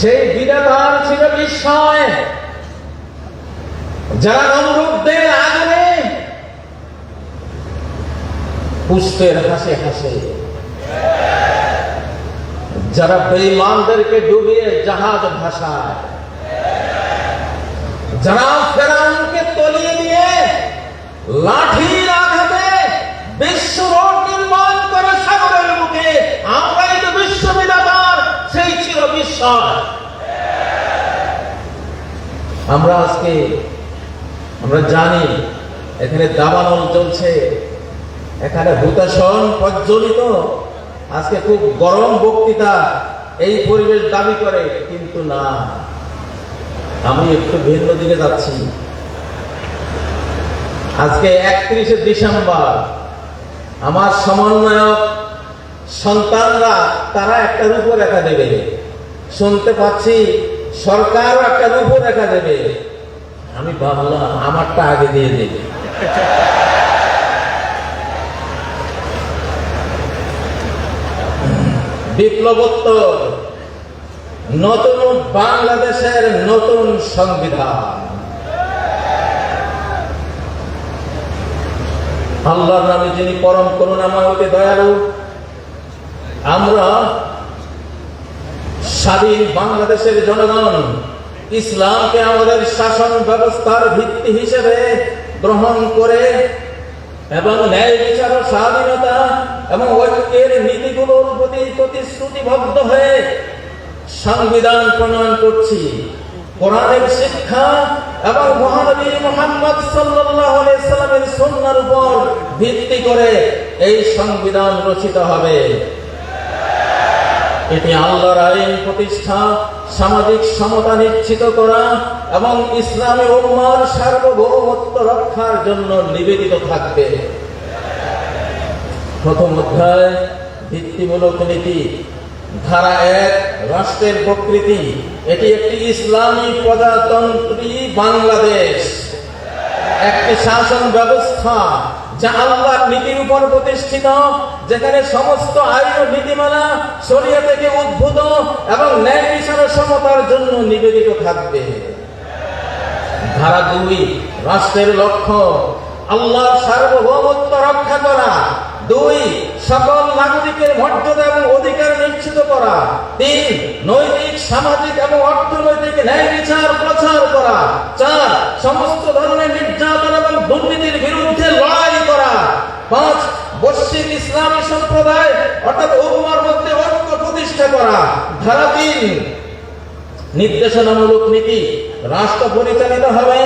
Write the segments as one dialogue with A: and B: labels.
A: সেই বিধাতার ছিল বিস্ময় যারা নমরুদদের আগুনে পুষ্পের হাসে হাসে, যারা বেঈমানদেরকে ডুবিয়ে জাহাজ ভাসায়, যারা ফেরাউনকে তলিয়ে দিয়ে লাঠির আঘাতে বিশ্ব আমরা আজকে, আমরা জানি এখানে দাবানল চলছে, এখানে ভূতাসন প্রজ্বলিত। আজকে খুব গরম বক্তৃতা এই পরিবেশ দাবি করে, কিন্তু না। আমি একটু ভিন্ন দিকে যাচ্ছি। আজকে একত্রিশে ডিসেম্বর, আমার সমন্বয়ক সন্তানরা, তারা একটা রূপরেখা দেবে। শুনতে পাচ্ছি সরকারও একটা রূপরেখা দেবে। আমি ভাবলাম, আমারটা আগে দিয়ে দেবে বিপ্লবোত্তর, নতুন বাংলাদেশের নতুন সংবিধান। আল্লাহর নামে যিনি পরম করুণাময় অতি দয়ালু, আমরা স্বাধীন বাংলাদেশের জনগণ, ইসলামকে আমাদের শাসন ব্যবস্থার ভিত্তি হিসেবে গ্রহণ করে এবং ন্যায় বিচার স্বাধীনতা এবং ঐক্যের নীতিগুলোর প্রতি প্রতিশ্রুতিবদ্ধ হয়ে সংবিধান প্রণয়ন করছি। কোরআনের শিক্ষা এবং মহানবী মোহাম্মদ সাল্লামের সুন্নাহর উপর ভিত্তি করে এই সংবিধান রচিত হবে। এটি আল্লাহর আইন প্রতিষ্ঠা, সামাজিক সমতা নিশ্চিত করা এবং ইসলামী উম্মার সার্বভৌমত্ব রক্ষার জন্য নিবেদিত থাকবে। প্রথম অধ্যায়, ভিত্তিমূলক নীতি। ধারা এক, রাষ্ট্রের প্রকৃতি। এটি একটি ইসলামী প্রজাতন্ত্রী বাংলাদেশ। একটি শাসন ব্যবস্থা যা আল্লাহর নীতির উপর প্রতিষ্ঠিত, যেখানে সমস্ত আইন ও নীতিমালা শরীয় থেকে উদ্ভূত এবং ন্যায় বিচার সমতার জন্য নিবেদিত থাকবে। ধারা দুই, রাষ্ট্রের লক্ষ্য, আল্লাহর সার্বভৌমত্ব রক্ষা করা। দুই, সকল নাগরিকের মর্যাদা এবং অধিকার নিশ্চিত করা। তিন, নৈতিক, সামাজিক এবং অর্থনৈতিক ন্যায় বিচার প্রচার করা। চার, সমস্ত ধরনের নির্যাতন এবং দুর্নীতির বিরুদ্ধে লড়াই করা। পাঁচ, বৈশ্বিক ইসলামী সম্প্রদায় অর্থাৎ উম্মার মধ্যে ঐক্য প্রতিষ্ঠা করা ধারা তিন নির্দেশনামূলক নীতি রাষ্ট্র পরিচালিত হবে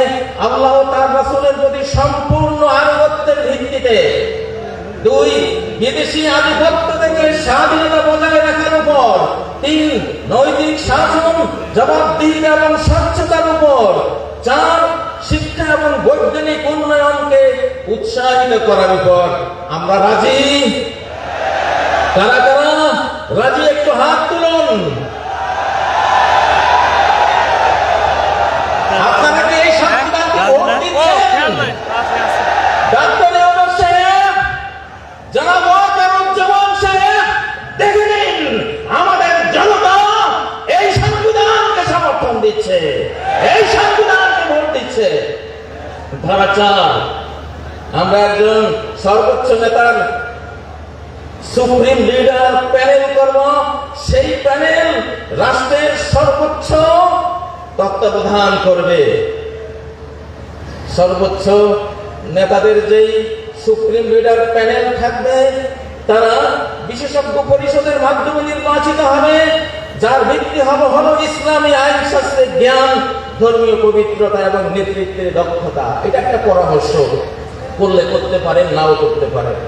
A: আল্লাহ তার রাসূলের প্রতি সম্পূর্ণ আনুগত্যের ভিত্তিতে। দুই, বিদেশি আধিপত্য থেকে স্বাধীনতা বজায় রাখার উপর। তিন, নৈতিক শাসন জবাবদিহিতা এবং স্বচ্ছতার উপর। চার, শিক্ষা এবং বৈজ্ঞানিক উন্নয়নকে উৎসাহিত করার উপর। আমরা রাজি? কারা কারা? রাজি? একটু হাত তুলুন আপনারা কি এই সংবিধানকে ভোট দিচ্ছেন ডাক্তার ইউনুস সাহেব দেখে নিন আমাদের জনতা এই সংবিধানকে সমর্থন দিচ্ছে। এই সংবিধানকে ভোট দিচ্ছে। ধারা চার আমরা একজন সর্বোচ্চ নেতার সুপ্রিম লিডার প্যানেল করব। সেই প্যানেল রাষ্ট্রের সর্বোচ্চ তত্ত্বাবধান করবে। সর্বোচ্চ নেতাদের যেই সুপ্রিম লিডার প্যানেল থাকবে, তারা বিশেষজ্ঞ পরিষদের মাধ্যমে নির্বাচিত হবে। যার ভিত্তি হবে হলো ইসলামী আইন শাস্ত্রের জ্ঞান, ধর্মীয় পবিত্রতা এবং নেতৃত্বের দক্ষতা। এটা একটা পরামর্শ করলে করতে পারেন, নাও করতে পারেন।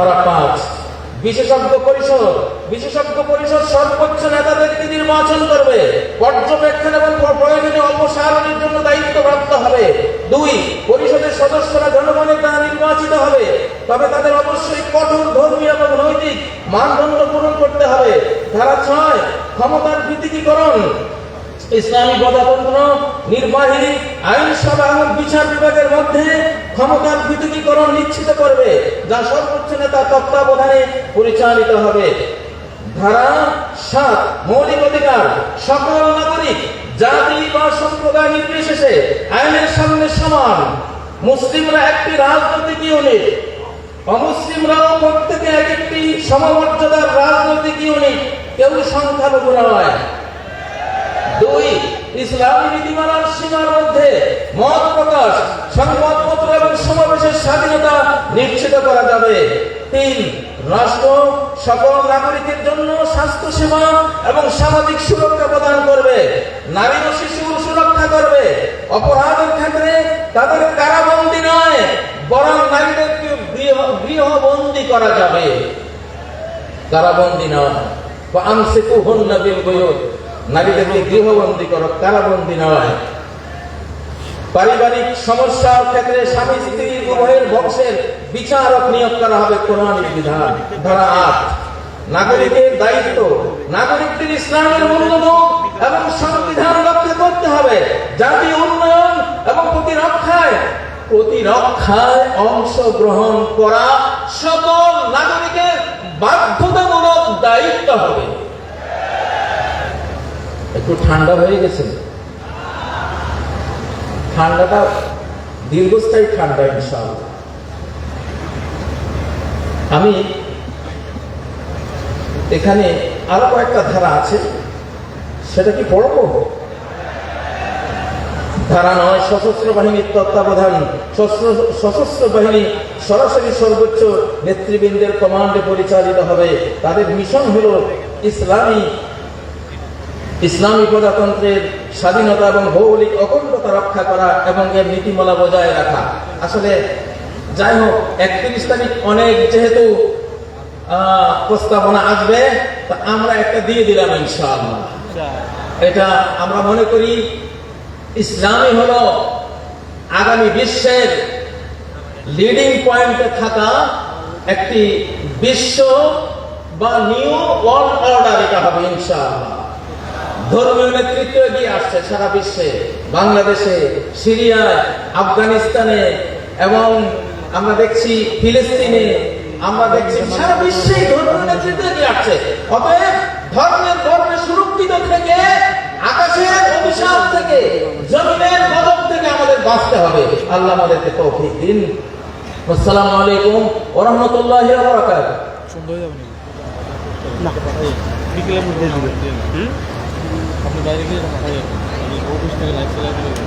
A: ধারা পাঁচ। বিশেষজ্ঞ পরিষদ বিশেষজ্ঞ পরিষদ সর্বোচ্চ নেতাদেরকে নির্বাচন করবে। পর্যবেক্ষণ এবং প্রয়োজনীয় অপসারণের জন্য দায়িত্ব দায়িত্বপ্রাপ্ত হবে। দুই, পরিষদের সদস্যরা জনগণের দ্বারা নির্বাচিত হবে। তবে তাদের অবশ্যই কঠোর ধর্মীয় এবং নৈতিক মানদণ্ড পূরণ করতে হবে। ধারা ছয়, ক্ষমতার পৃথকীকরণ ইসলামী গণতন্ত্র, নির্বাহী আইনসভা এবং বিচার বিভাগের মধ্যে ক্ষমতার পৃথকীকরণ নিশ্চিত করবে, যা সর্বোচ্চ নেতা তত্ত্বাবধানে পরিচালিত হবে। ধারা সাত, মৌলিক অধিকার, সকল নাগরিক, জাতি বা সম্প্রদায় নির্বিশেষে আইনের সামনে সমান। মুসলিমরা একটি রাজনৈতিক ইউনিট অমুসলিমরাও প্রত্যেকে এক একটি সমমর্যাদার রাজনৈতিক ইউনিট, কেউ সংখ্যালঘু নয়। দুই, ইসলামী নীতিমালার সীমার মধ্যে মত প্রকাশ, সংবাদপত্র এবং সমাবেশের স্বাধীনতা নিশ্চিত করা যাবে। তিন, রাষ্ট্র সকল নাগরিকের জন্য স্বাস্থ্য সেবা এবং সামাজিক সুরক্ষা প্রদান করবে। নারী ও শিশুর সুরক্ষা করবে। অপরাধের ক্ষেত্রে তাদের কারাবন্দী নয়, বরং নারীদেরকে গৃহ, গৃহবন্দী করা যাবে। কারাবন্দী নয়। বা হন্না বিল নারীদেরকে গৃহবন্দী করো, কারাবন্দী নয় পারিবারিক সমস্যার ক্ষেত্রে স্বামী স্ত্রী উভয়ের বংশের বিচারক নিয়োগ করা হবে কোরআনিক বিধান। ধারা আট। নাগরিকের দায়িত্ব। নাগরিকদের ইসলামের মূল্যবোধ এবং সংবিধান রক্ষা করতে হবে। জাতি উন্নয়ন এবং প্রতিরক্ষায়। প্রতিরক্ষায় অংশগ্রহণ করা সকল নাগরিকের বাধ্যতামূলক দায়িত্ব হবে। একটু ঠান্ডা হয়ে গেছে। ঠান্ডাটা দীর্ঘস্থায়ী ঠান্ডা, ইনশাআল্লাহ। আমি এখানে আরও কয়েকটা ধারা আছে। সেটা কি পড়ব? ধারা নয়, সশস্ত্র বাহিনীর তত্ত্বাবধান। সশস্ত্র বাহিনী সরাসরি সর্বোচ্চ নেতৃবৃন্দের কমান্ডে পরিচালিত হবে। তাদের মিশন হলো ইসলামী ইসলামী প্রজাতন্ত্রের স্বাধীনতা এবং ভৌগোলিক অখণ্ডতা রক্ষা করা এবং এর নীতিমালা বজায় রাখা। আসলে যাই হোক, একত্রিশ তারিখ অনেক যেহেতু প্রস্তাবনা আসবে, তা আমরা একটা দিয়ে দিলাম ইনশাআল্লাহ। এটা আমরা মনে করি ইসলামই হলো আগামী বিশ্বের লিডিং পয়েন্টে থাকা একটি বিশ্ব বা নিউ ওয়ার্ল্ড অর্ডার এটা হবে ইনশাআল্লাহ। ধর্মীয় নেতৃত্ব এগিয়ে আসছে সারা বিশ্বে, বাংলাদেশে, সিরিয়ায়, আফগানিস্তানে এবং আমরা দেখছি ফিলিস্তিনে, আমরা দেখছি সারা বিশ্বে ধর্মীয় নেতৃত্ব এগিয়ে আসছে। অতএব ধর্মের ধর্মে সুরক্ষিত থেকে, আকাশের অভিশাপ থেকে, জমিনের গজব থেকে আমাদের বাঁচতে হবে। আল্লাহ আমাদেরকে তৌফিক দিন। আসসালামু আলাইকুম ওয়া রাহমাতুল্লাহি ওয়া বারাকাতুহু।
B: সুন্দর না বিকেলের মধ্যে আপনি বাইরে গিয়ে পাঠাই যাবেন আমি অফিস থেকে লাইফ চলে